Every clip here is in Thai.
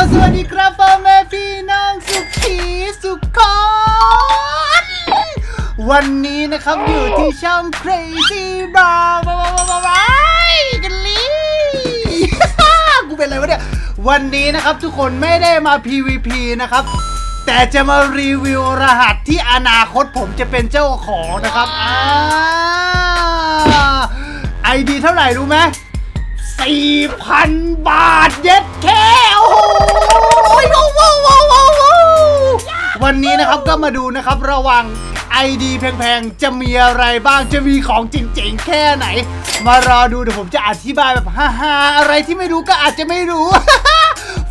สวัสดีครับพ่อแม่พี่น้องสุขีสุขคนวันนี้นะครับอยู่ที่ช่อง Crazy Bar บายกันลีกูเป็นอะไรวะเนี่ย วันนี้นะครับทุกคนไม่ได้มา PVP นะครับ แต่จะมารีวิวรหัสที่อนาคตผมจะเป็นเจ้าของนะครับอ่าไอดีเท่าไหร่รู้ไหมสี่พันบาทเย็ดแค่ โอ้โหว้าวว้าวว้าวว้าวว้าววันนี้นะครับก็มาดูนะครับระวัง ID แพงๆ จะมีอะไรบ้างจะมีของจริงๆ แค่ไหน มารอดูเดี๋ยวผมจะอธิบายแบบฮ่าๆ อะไรที่ไม่รู้ก็อาจจะไม่รู้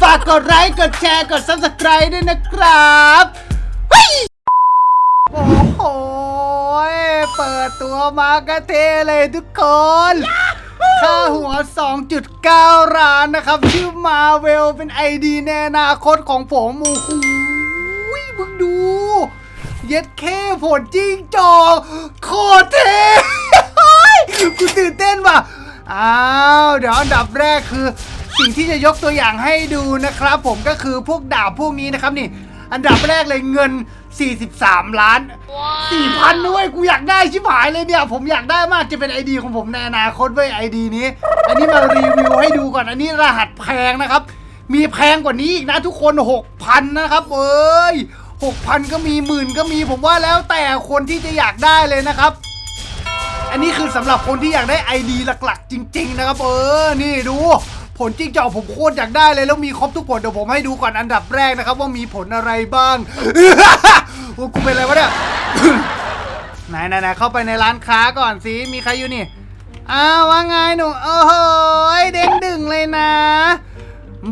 ฝากกดไลค์กดแชร์กด subscribe ด้วยนะครับเฮ้ยโอ้โหเปิดตัวมากระเทเลยทุกคน ค่าหัว 2.9 ล้านนะครับ ชื่อมาเวลเป็นไอดีในอนาคตของผมโอ้โหมึงดู เย็ดแค่ผลจริงจอกโคตรเท่กูตื่นเต้นว่ะ อ้าว เดี๋ยวอันดับแรกคือ สิ่งที่จะยกตัวอย่างให้ดูนะครับ ผมก็คือพวกดาบพวกนี้นะครับนี่ อันดับแรกเลยเงิน 43 ล้าน 4,000ด้วยกูอยากได้ชิบหายเลยเนี่ย ผมอยากได้มากจะเป็นไอดีของผมในอนาคตเว้ยไอดีนี้ อันนี้มารีวิวให้ดูก่อนอันนี้รหัสแพงนะครับ มีแพงกว่านี้อีกนะทุกคน 6,000 นะครับ เอ้ย 6,000 ก็มีหมื่นก็มีผมว่าแล้วแต่คนที่จะอยากได้เลยนะครับอันนี้คือสำหรับคนที่อยากได้ ID หลักๆ จริง ๆ นะครับ เออ นี่ดู ผลจริงจอกผมโคตรอยากได้เลยแล้วมีครบทุกผลเดี๋ยวผมให้ดูก่อนอันดับแรกนะครับ ว่ามีผลอะไรบ้างโอ้กูเป็นอะไรวะเนี่ยไหนไหนเข้าไปในร้านค้าก่อนสิมีใครอยู่นี่อ้าวว่าไงหนูโอ้โหยเด้งดึงเลยนะ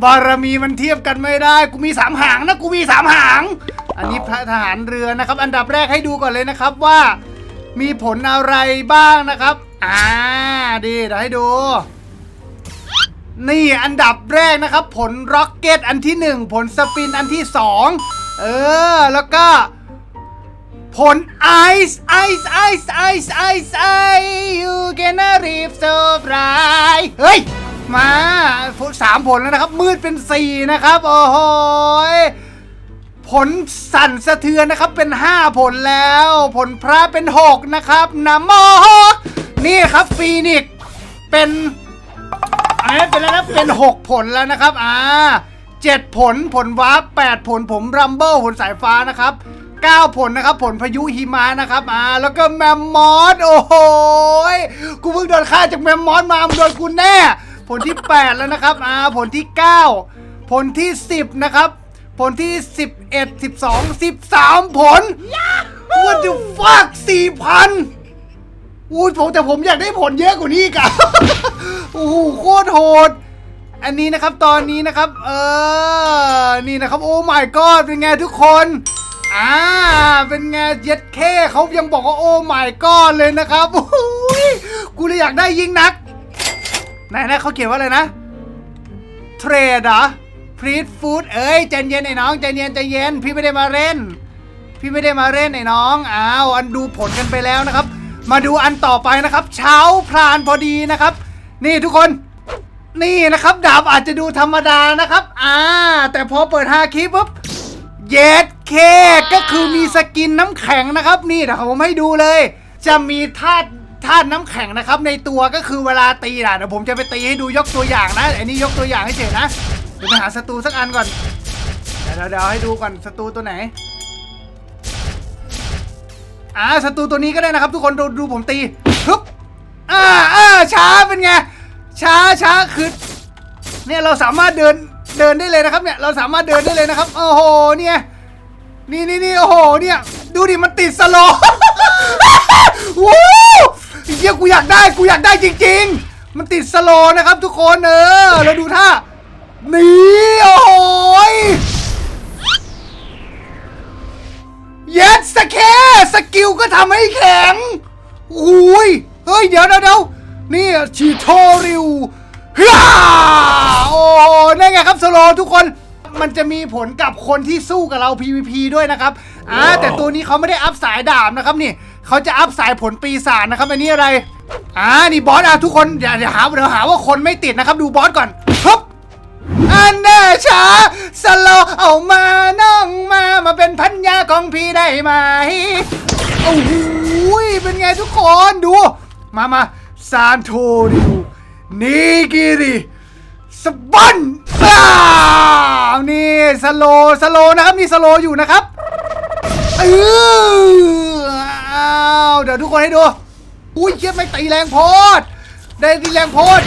บารมีมันเทียบกันไม่ได้ กูมีสามหางนะกูมีสามหาง อันนี้พระทหารเรือนะครับ อันดับแรกให้ดูก่อนเลยนะครับว่า มีผลอะไรบ้างนะครับ อ่าดีเดี๋ยวให้ดู นี่อันดับแรกนะครับ ผลร็อกเก็ตอันที่หนึ่งผลสปินอันที่สองเออ แล้วก็ ผลไอซ์ไอซ์ไอซ์ไอซ์ไอซ์ไอ you gonna live so bright เฮ้ย มาสามผลแล้วนะครับ มืดเป็นสี่นะครับ โอ้โหผลสั่นสะเทือนนะครับเป็น 5 ผลแล้ว ผลพระเป็น 6 นะครับนะโมนี่ครับฟีนิกเป็น อันนี้เป็นแล้วนะเป็น 6 ผลแล้วนะครับ อ่า7ผลผลวาร์ป8ผลผมรัมเบิลผลสายฟ้านะครับ9ผลนะครับ ผลพายุหิมะนะครับ อ่า แล้วก็แมมมอสโอ้โหกูเพิ่งโดนฆ่าจากแมมมอสมามึงโดนกูแน่ ผลที่ 8 แล้วนะครับ อ่า ผลที่ 9 ผลที่ 10 นะครับ ผลที่ 11 12 13 ผล What the fuck 4,000อู้ผมแต่ผมอยากได้ผลเยอะกว่านี้กอะโอ้โหโค ตรโหด อันนี้นะครับตอนนี้นะครับ เออ นี่นะครับ โอ้ my god เป็นไงทุกคน อ่า เป็นไงเย็ดเคเขายังบอกว่าโอ้ my god เลยนะครับโอ้ยกูเลยอยากได้ยิงนักไหนนะเขาเขียนว่าอะไรนะ เทรดเหรอพรีดฟู้ดเอ้ยใจเย็นไอ้น้องใจเย็นใจเย็น พี่ไม่ได้มาเล่น พี่ไม่ได้มาเล่นไอ้น้องอ้าวอันดูผลกันไปแล้วนะครับ มาดูอันต่อไปนะครับ เช้าพรานพอดีนะครับ นี่ทุกคน นี่นะครับ ดาบอาจจะดูธรรมดานะครับ อ่า แต่พอเปิดฮาคีปุ๊บเย็ดเคก็คือมีสกินน้ำแข็งนะครับนี่เดี๋ยวผมให้ดูเลย จะมีธาตุธาตุน้ำแข็งนะครับในตัวก็คือเวลาตีนะเดี๋ยวผมจะไปตีให้ดูยกตัวอย่างนะอันนี้ยกตัวอย่างให้เฉยนะเดี๋ยวไปหาศัตรูสักอันก่อนเดี๋ยวเดี๋ยวให้ดูก่อนศัตรูตัวไหนอ่าศัตรูตัวนี้ก็ได้นะครับ ทุกคนดูดูผมตีฮึบอ่าอ่าช้าเป็นไง ช้าช้าคือเนี่ยเราสามารถเดินเดินได้เลยนะครับเนี่ยเราสามารถเดินได้เลยนะครับโอ้โหเนี่ยนี่นี่นี่โอ้โหเนี่ยดูดิมันติดสโลว์วู้เฮียกูอยากได้กูอยากได้จริง ๆ มันติดสโลนะครับ ทุกคนเออแล้วดูท่านี่โอ้โหยเย็ดสแคสกิลก็ทำให้แข็งอุ้ยเฮ้ยเดี๋ยวเดี๋ยวเดี๋ยว นี่ชีโทริวฮ่าโอ้นั่นไงครับสโลทุกคนมันจะมีผลกับคนที่สู้กับเรา PVP ด้วยนะครับอ่าแต่ตัวนี้เขาไม่ได้อัพสายดาบนะครับนี่เขาจะอัพสายผลปีศาจนะครับอันนี้อะไรอ่านี่บอสอะทุกคนเดี๋ยวหาเดี๋ยวหาว่าคนไม่ติดนะครับดูบอสก่อนฮึบอันเดช้าสโลเอามาน้องมามาเป็นพันยาของพี่ได้ไหมโอ้โหเป็นไงทุกคนดู มามา ซานโทริวนิกิริสบันอ้าวนี่สโลสโลนะครับนี่สโลอยู่นะครับเอออ้าวเดี๋ยวทุกคนให้ดู อุ้ยเชี่ยไม่ตีแรงโพดได้ตีแรงโพด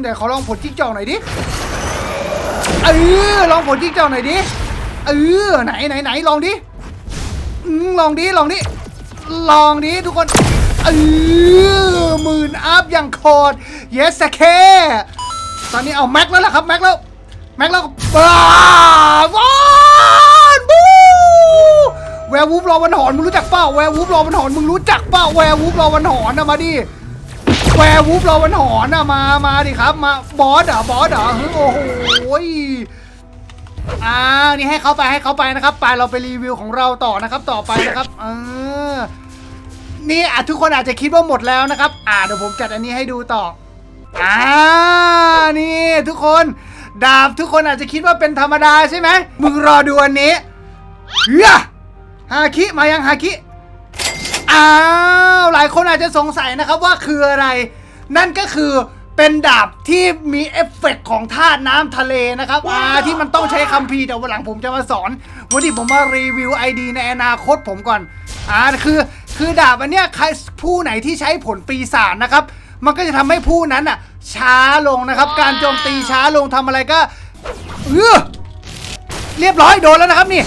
เดี๋ยวขอลองผลจิ้งจอกหน่อยดิเออลองผลจิ้งจอกหน่อยดิเออไหนไหนไหนลองดิลองดิลองดิลองดิทุกคน เออหมื่นอัพอย่างโคตร yes เคตอนนี้เอาแม็กแล้วล่ะครับแม็กแล้วแม็กแล้วบ้าวอนบูแวร์วูฟรอวันหอนมึงรู้จักเปล่าแวร์วูฟรอวันหอนมึงรู้จักเปล่าแวร์วูฟรอวันหอนนะมาดิแวร์วูฟรอวันหอนนะมามาดิครับมาบอสเหรอบอสเหรอเฮ้ยโอ้โหอ่านี่ให้เขาไปให้เขาไปนะครับไปเราไปรีวิวของเราต่อนะครับ ต่อไปนะครับเออ นี่อะทุกคนอาจจะคิดว่าหมดแล้วนะครับ อ่าเดี๋ยวผมจัดอันนี้ให้ดูต่อ อ่า นี่ทุกคนดาบทุกคนอาจจะคิดว่าเป็นธรรมดาใช่ไหม มึงรอดูอันนี้เฮียฮาคิมายังฮาคิ อ้าว หลายคนอาจจะสงสัยนะครับว่าคืออะไร นั่นก็คือเป็นดาบที่มีเอฟเฟกต์ของธาตุน้ำทะเลนะครับอ่าที่มันต้องใช้คัมภีร์เดี๋ยววันหลังผมจะมาสอน วันนี้ผมมารีวิวไอดีในอนาคตผมก่อนอ่าคือ คือดาบอันเนี้ยใครผู้ไหนที่ใช้ผลปีศาจนะครับ มันก็จะทำให้ผู้นั้นอะ ช้าลงนะครับ การโจมตีช้าลงทำอะไรก็เออเรียบร้อยโดนแล้วนะครับนี่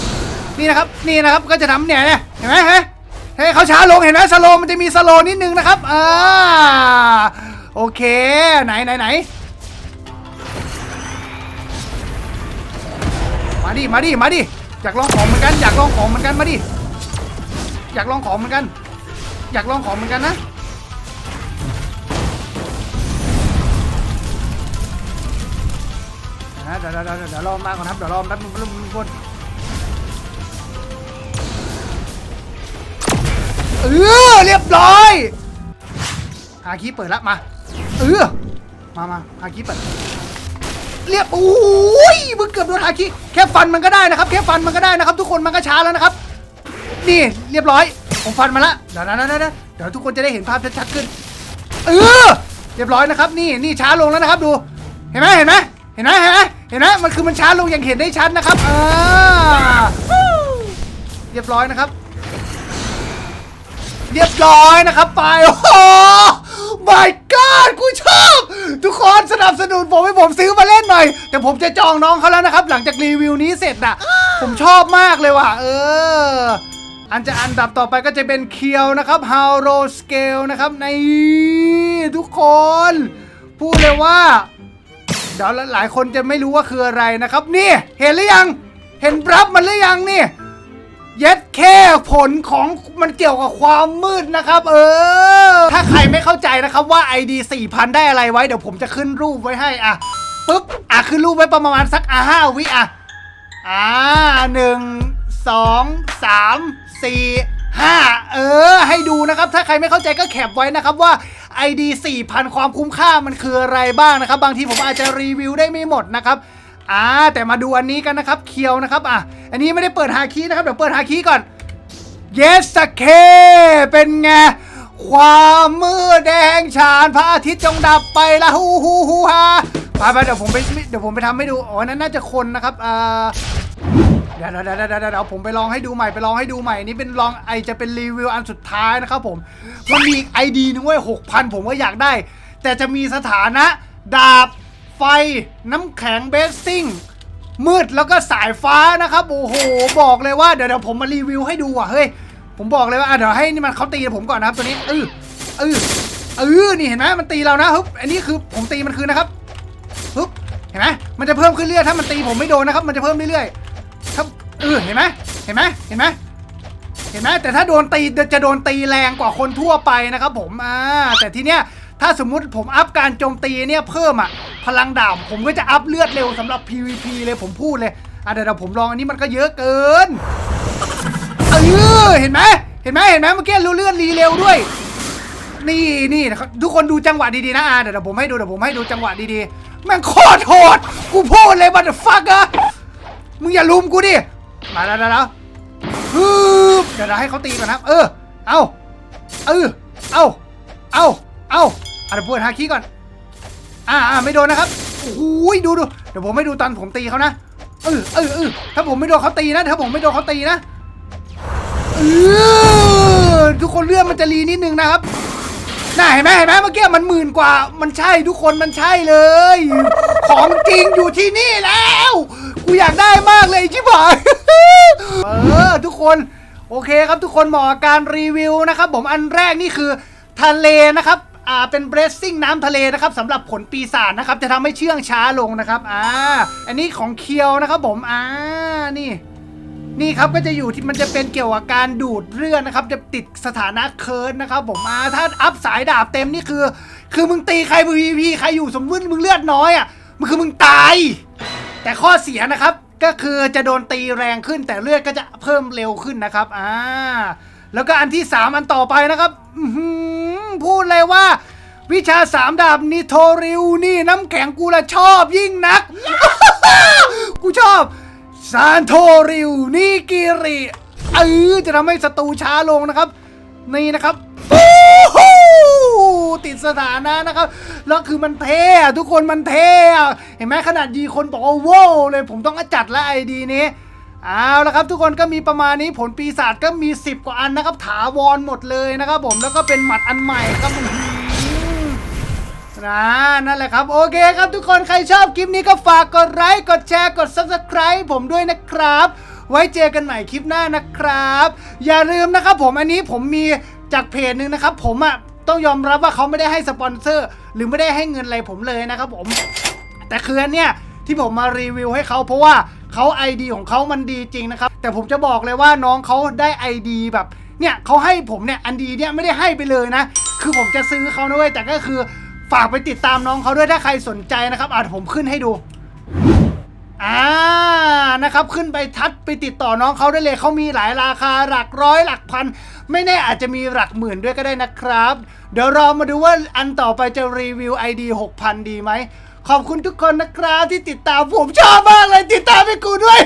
นี่นะครับนี่นะครับก็จะทำเนี่ยเนี่ยเห็นไหมฮะให้เขาช้าลงเห็นไหมสโลว์มันจะมีสโลว์นิดนึงนะครับอ่าโอเค ไหนไหนไหนมาดิมาดิมาดิอยากลองของเหมือนกันอยากลองของเหมือนกันมาดิอยากลองของเหมือนกัน อยากลองของเหมือนกันนะนะ เดี๋ยวเดี๋ยวเดี๋ยวเดี๋ยวรอมาก่อนครับ เดี๋ยวรอแป๊บนึงแป๊บนึงแป๊บนึงคนเออเรียบร้อยหาคีเปิดละมา เออ มามาหาคีเปิด เรียบโอ้ยมึงเกือบโดนหาคีแค่ฟันมันก็ได้นะครับ แค่ฟันมันก็ได้นะครับ ทุกคนมันก็ช้าแล้วนะครับ นี่เรียบร้อย ผมฟันมาละเดี๋ยวเดี๋ยวเดี๋ยวเดี๋ยวเดี๋ยวทุกคนจะได้เห็นภาพชัดๆขึ้น เออ เรียบร้อยนะครับ นี่นี่ช้าลงแล้วนะครับดู เห็นไหมเห็นไหมเห็นไหมเห็นไหมเห็นไหมมันคือมันช้าลงอย่างเห็นได้ชัดนะครับอ่าเรียบร้อยนะครับ เรียบร้อยนะครับ ไป โอ้โห my god กูชอบ ทุกคนสนับสนุนผมให้ผมซื้อมาเล่นหน่อย แต่ผมจะจองน้องเขาแล้วนะครับ หลังจากรีวิวนี้เสร็จนะผมชอบมากเลยว่ะ เออ อันจะอันดับต่อไปก็จะเป็นเคียวนะครับ h o w r o Scale นะครับในทุกคน พูดเลยว่าเดี๋ยวหลายคนจะไม่รู้ว่าคืออะไรนะครับ นี่เห็นหรือยัง เห็นบรับมันหรือยังนี่เย็ดแค่ผลของมันเกี่ยวกับความมืดนะครับ เออ ถ้าใครไม่เข้าใจนะครับว่า ID 4000 ได้อะไรไว้เดี๋ยวผมจะขึ้นรูปไว้ให้อะปุ๊บอะขึ้นรูปไว้ประมาณสักอะห้าวิอะอ่าหนึ่งสองสาม สี่ห้าเออ ให้ดูนะครับ ถ้าใครไม่เข้าใจก็แคปไว้นะครับว่า ID 4,000 ความคุ้มค่ามันคืออะไรบ้างนะครับ บางทีผมอาจจะรีวิวได้ไม่หมดนะครับอ่าแต่มาดูอันนี้กันนะครับเคียวนะครับอะอันนี้ไม่ได้เปิดฮาคีนะครับเดี๋ยวเปิดฮาคีก่อน yes เคเป็นไงความมืดแดงฉานพระอาทิตย์จงดับไปละฮูฮูฮูฮาไปไปเดี๋ยวผมไปเดี๋ยวผมไปทำให้ดูอ๋อนั่นน่าจะคนนะครับอ่า เดี๋ยวเดี๋ยวเดี๋ยวเดี๋ยวเดี๋ยวผมไปลองให้ดูใหม่ไปลองให้ดูใหม่นี่เป็นลองไอจะเป็นรีวิวอันสุดท้ายนะครับผมมันมีไอดีนึงเว้ยหกพันผมก็อยากได้ แต่จะมีสถานะ ดาบ ไฟ น้ำแข็งเบสซิ่งมืดแล้วก็สายฟ้านะครับโอ้โหบอกเลยว่าเดี๋ยวเดี๋ยวผมมารีวิวให้ดูอะเฮ้ยผมบอกเลยว่าเดี๋ยวให้นี่มันเขาตีผมก่อนนะครับตัวนี้เออเออเออนี่เห็นไหมมันตีเรานะฮึบอันนี้คือผมตีมันคืนนะครับฮึบเห็นไหมมันจะเพิ่มขึ้นเรื่อยถ้ามันตีผมไม่โดนนะครับ มันจะเพิ่มเรื่อยๆ เออเห็นไหมเห็นไหมเห็นไหมเห็นไหมแต่ถ้าโดนตีจะโดนตีแรงกว่าคนทั่วไปนะครับผมอ่าแต่ทีเนี้ยถ้าสมมุติผมอัพการโจมตีเนี่ยเพิ่มอะพลังดาบผมก็จะอัพเลือดเร็วสำหรับ PVP เลยผมพูดเลยอะเดี๋ยวเดี๋ยวผมลองอันนี้มันก็เยอะเกินเออเห็นไหมเห็นไหมเห็นไหมเมื่อกี้รู้เลื่อนรีเร็วด้วย นี่นี่นะครับทุกคนดูจังหวะดีๆนะอ่าเดี๋ยวเดี๋ยวผมให้ดูเดี๋ยวผมให้ดูจังหวะดีๆแม่งโคตรโหดกูพูดเลยบัตฟักอะมึงอย่าลุมกูดิ มาแล้วแล้วฮึบเดี๋ยวเราให้เขาตีก่อนนะ เออ เอาเออเอาเอาเอาอะเดี๋ยวปวดฮาคิก่อน อ่าไม่โดนนะครับโอ้โหดูดูเดี๋ยวผมไม่ดูตอนผมตีเขานะ เออเออเออถ้าผมไม่โดนเขาตีนะ ถ้าผมไม่โดนเขาตีนะ เออทุกคนเลื่อนมันจะรีนิดนึงนะครับ น่าเห็นไหมเห็นไหมเมื่อกี้มันหมื่นกว่า มันใช่ทุกคนมันใช่เลย ของจริงอยู่ที่นี่แล้ว กูอยากได้มากเลยชิบหายเออทุกคน โอเคครับทุกคนเหมาะกับการรีวิวนะครับ ผมอันแรกนี่คือทะเลนะครับอ่าเป็นเบรสซิ่งน้ำทะเลนะครับสำหรับผลปีศาจนะครับ จะทำให้เชื่องช้าลงนะครับอ่าอันนี้ของเคียวนะครับผมอ่านี่ นี่ครับก็จะอยู่ที่มันจะเป็นเกี่ยวกับการดูดเลือดนะครับ จะติดสถานะเคิร์ดนะครับ ผมอาถ้าอัพสายดาบเต็มนี่คือ คือมึงตีใคร PVP ใครอยู่สมมติมึงเลือดน้อยอะมันคือมึงตาย แต่ข้อเสียนะครับ ก็คือจะโดนตีแรงขึ้น แต่เลือดก็จะเพิ่มเร็วขึ้นนะครับอ่าแล้วก็อันที่ 3 อันต่อไปนะครับพูดเลยว่า วิชาสามดาบนิโทริวนี่น้ำแข็งกูละชอบยิ่งนัก กูชอบ ซานโทริวนิกิริเออจะทำให้ศัตรูช้าลงนะครับ นี่นะครับติดสถานะนะครับ แล้วคือมันเท่ทุกคนมันเท่เห็นไหมขนาดดีคนบอกว่าโว้เลยผมต้องจัดและไอดีนี้เอาละครับทุกคนก็มีประมาณนี้ผลปีศาจก็มี 10 กว่าอันนะครับ ถาวรหมดเลยนะครับผมแล้วก็เป็นหมัดอันใหม่ครับ นะนั่นแหละครับโอเคครับทุกคนใครชอบคลิปนี้ก็ฝากกดไลค์กดแชร์กด subscribe ผมด้วยนะครับ ไว้เจอกันใหม่คลิปหน้านะครับ อย่าลืมนะครับผมอันนี้ผมมีจากเพจหนึ่งนะครับผมอะ่ะต้องยอมรับว่าเขาไม่ได้ให้สปอนเซอร์ หรือไม่ได้ให้เงินอะไรผมเลยนะครับผม แต่คืออันเนี้ยที่ผมมารีวิวให้เขาเพราะว่าเขา ID ของเขามันดีจริงนะครับ แต่ผมจะบอกเลยว่าน้องเขาได้ ID แบบเนี่ยเขาให้ผมเนี่ยอันดีเนี่ยไม่ได้ให้ไปเลยนะ คือผมจะซื้อเขานะเว้ยแต่ก็คือ ฝากไปติดตามน้องเขาด้วยถ้าใครสนใจนะครับอาจผมขึ้นให้ดูอ่านะครับขึ้นไปทัดไปติดต่อน้องเขาได้เลยเขามีหลายราคาหลักร้อยหลักพัน ไม่แน่อาจจะมีหลักหมื่นด้วยก็ได้นะครับ เดี๋ยวรอมาดูว่าอันต่อไปจะรีวิว ID 6,000 ดีไหม ขอบคุณทุกคนนะครับที่ติดตามผมชอบมากเลยติดตามให้กูด้วย